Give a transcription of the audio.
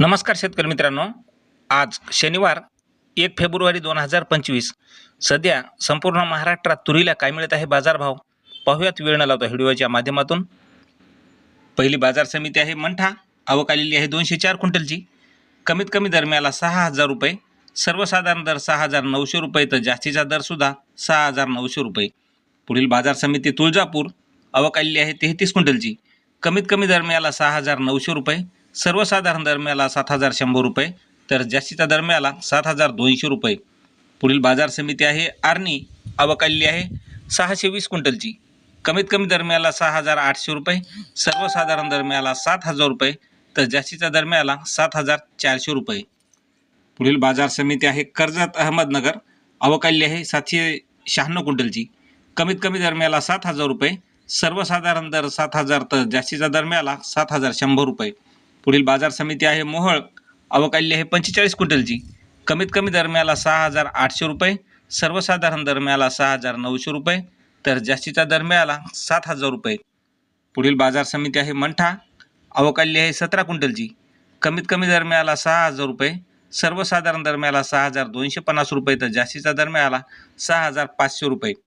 नमस्कार शेतकरी मित्रांनो. आज शनिवार एक फेब्रुवारी दोन हजार पंचवीस. सध्या संपूर्ण महाराष्ट्रात तुरीला काय मिळत आहे बाजारभाव? पाहूयात वेळ न लावता व्हिडिओच्या माध्यमातून. पहिली बाजार समिती आहे मंठा. आवक आलेली आहे दोनशे चार क्विंटलची. कमीत कमी दरम्याला सहा हजार रुपये. सर्वसाधारण दर सहा हजार नऊशे रुपये तर जास्तीचा दरसुद्धा सहा हजार नऊशे रुपये. पुढील बाजार समिती तुळजापूर. आवक आलेली आहे तेहतीस क्विंटलची. कमीत कमी दरम्याला सहा हजार नऊशे रुपये. सर्वसाधारण दरम्याला सात हजार शंभर रुपये तर जास्तीचा दरम्याला सात हजार दोनशे रुपये. पुढील बाजार समिती आहे आर्नी अवकाली आहे सहाशे वीस क्विंटलची. कमीत कमी दरम्याला सहा हजार आठशे रुपये सर्वसाधारण दरम्याला सात हजार रुपये तर जास्तीचा दरम्याला सात हजार चारशे रुपये. पुढील बाजार समिती आहे कर्जत अहमदनगर अवकाली आहे सातशे शहाण्णव क्विंटलची. कमीत कमी दरम्याला सात हजार रुपये सर्वसाधारण दर सात हजार तर जास्तीचा दरम्याला सात हजार शंभर रुपये. पुढील बाजार समिती आहे मोहळ. अवकाल्य हे आहे पंचेचाळीस क्विंटलची. कमीत कमी दरम्याला सहा हजार आठशे रुपये सर्वसाधारण दरम्याला सहा हजार नऊशे रुपये तर जास्तीचा दरम्याला सात हजार रुपये. पुढील बाजार समिती आहे मंठा. अवकाल्य आहे सतरा क्विंटलची. कमीत कमी दरम्याला सहा हजार रुपये सर्वसाधारण दरम्याला सहा हजार दोनशे पन्नास रुपये तर जास्तीचा दरम्याला सहा हजार पाचशे रुपये.